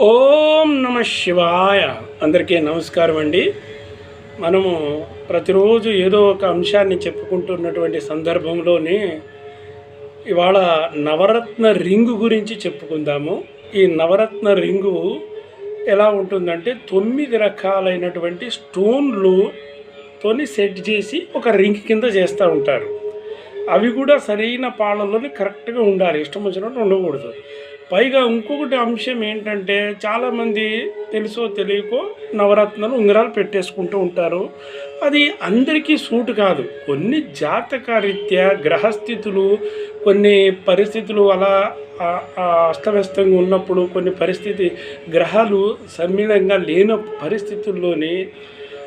ఓం నమ శివాయ. అందరికీ నమస్కారం అండి. మనము ప్రతిరోజు ఏదో ఒక అంశాన్ని చెప్పుకుంటున్నటువంటి సందర్భంలోనే ఇవాళ నవరత్న రింగు గురించి చెప్పుకుందాము. ఈ నవరత్న రింగు ఎలా ఉంటుందంటే తొమ్మిది రకాలైనటువంటి స్టోన్లు తోని సెట్ చేసి ఒక రింగ్ కింద చేస్తూ ఉంటారు. అవి కూడా సరైన పాలలోనే కరెక్ట్గా ఉండాలి. ఇష్టం వచ్చినట్టు ఉండకూడదు. పైగా ఇంకొకటి అంశం ఏంటంటే చాలామంది తెలుసో తెలియకో నవరత్నాలు ఉంగరాలు పెట్టేసుకుంటూ ఉంటారు. అది అందరికీ సూట్ కాదు. కొన్ని జాతకరీత్యా గ్రహస్థితులు కొన్ని పరిస్థితులు అలా అస్తవ్యస్తంగా ఉన్నప్పుడు కొన్ని పరిస్థితి గ్రహాలు సమ్మిళంగా లేని పరిస్థితుల్లోని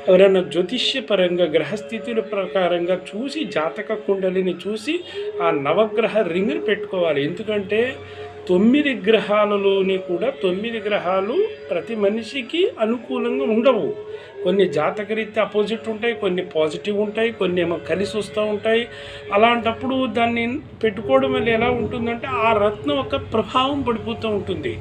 ఎవరైనా జ్యోతిష్యపరంగా గ్రహస్థితుల ప్రకారంగా చూసి జాతక కుండలిని చూసి ఆ నవగ్రహ రింగ్ని పెట్టుకోవాలి. ఎందుకంటే తొమ్మిది గ్రహాలలోని కూడా తొమ్మిది గ్రహాలు ప్రతి మనిషికి అనుకూలంగా ఉండవు. కొన్ని జాతకరీత్యా అపోజిట్ ఉంటాయి కొన్ని పాజిటివ్ ఉంటాయి కొన్ని ఏమో కలిసి వస్తూ ఉంటాయి. అలాంటప్పుడు దాన్ని పెట్టుకోవడం వల్ల ఎలా ఉంటుందంటే ఆ రత్నం ఒక ప్రభావం పడిపోతూ ఉంటుంది.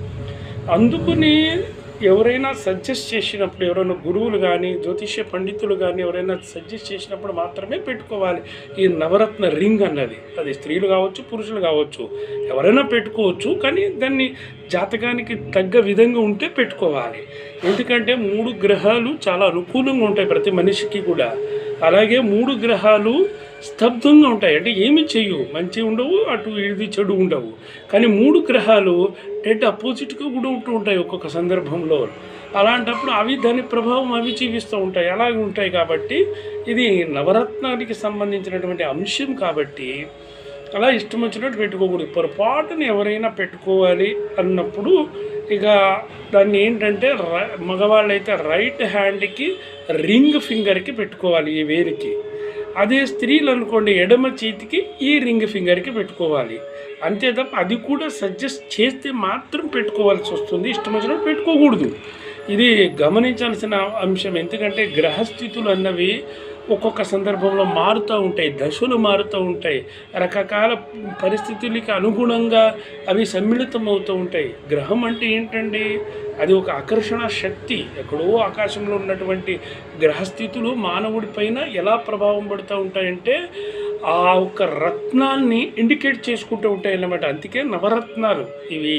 అందుకుని ఎవరైనా సజెస్ట్ చేసినప్పుడు ఎవరైనా గురువులు కానీ జ్యోతిష్య పండితులు కానీ ఎవరైనా సజెస్ట్ చేసినప్పుడు మాత్రమే పెట్టుకోవాలి. ఈ నవరత్న రింగ్ అన్నది. అది స్త్రీలు కావచ్చు పురుషులు కావచ్చు. ఎవరైనా పెట్టుకోవచ్చు కానీ దాన్ని జాతకానికి తగ్గ విధంగా ఉంటే పెట్టుకోవాలి. ఎందుకంటే మూడు గ్రహాలు చాలా అనుకూలంగా ఉంటాయి ప్రతి మనిషికి కూడా. అలాగే మూడు గ్రహాలు స్తబ్దంగా ఉంటాయి. అంటే ఏమి చేయవు మంచి ఉండవు అటు ఇది చెడు ఉండవు. కానీ మూడు గ్రహాలు డెడ్ అపోజిట్గా కూడా ఉంటూ ఉంటాయి ఒక్కొక్క సందర్భంలో. అలాంటప్పుడు అవి దాని ప్రభావం అవి జీవిస్తూ ఉంటాయి. అలాగే ఉంటాయి కాబట్టి ఇది నవరత్నానికి సంబంధించినటువంటి అంశం కాబట్టి అలా ఇష్టం వచ్చినట్టు పెట్టుకోకూడదు. పొరపాటును ఎవరైనా పెట్టుకోవాలి అన్నప్పుడు ఇక దాన్ని ఏంటంటే మగవాళ్ళైతే రైట్ హ్యాండ్కి రింగ్ ఫింగర్కి పెట్టుకోవాలి ఈ వేలికి. అదే స్త్రీలు అనుకోండి ఎడమ చేతికి ఈ రింగ్ ఫింగర్కి పెట్టుకోవాలి. అంతే తప్ప అది కూడా సజెస్ట్ చేస్తే మాత్రం పెట్టుకోవాల్సి వస్తుంది. ఇష్టం వచ్చినప్పుడు పెట్టుకోకూడదు. ఇది గమనించాల్సిన అంశం. ఎందుకంటే గ్రహస్థితులు అన్నవి ఒక్కొక్క సందర్భంలో మారుతూ ఉంటాయి దశలు మారుతూ ఉంటాయి. రకరకాల పరిస్థితులకి అనుగుణంగా అవి సమ్మిళితం అవుతూ ఉంటాయి. గ్రహం అంటే ఏంటండి? అది ఒక ఆకర్షణ శక్తి. ఎక్కడో ఆకాశంలో ఉన్నటువంటి గ్రహస్థితులు మానవుడి పైన ఎలా ప్రభావం పడుతూ ఉంటాయంటే ఆ ఒక రత్నాన్ని ఇండికేట్ చేసుకుంటూ ఉంటాయి అన్నమాట అందుకే నవరత్నాలు. ఇవి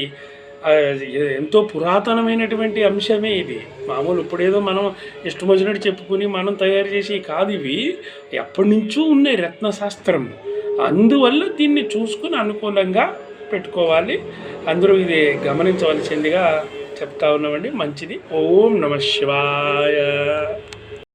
ఎంతో పురాతనమైనటువంటి అంశమే ఇది. మామూలు ఇప్పుడేదో మనం ఇష్టం వచ్చినట్టు చెప్పుకుని మనం తయారు చేసి కాదు ఇవి. ఎప్పటి నుంచో ఉన్నాయి రత్నశాస్త్రం. అందువల్ల దీన్ని చూసుకుని అనుకూలంగా పెట్టుకోవాలి. అందరూ ఇది గమనించవలసిందిగా చెప్తా ఉన్నామండి. మంచిది. ఓం నమ శివాయ.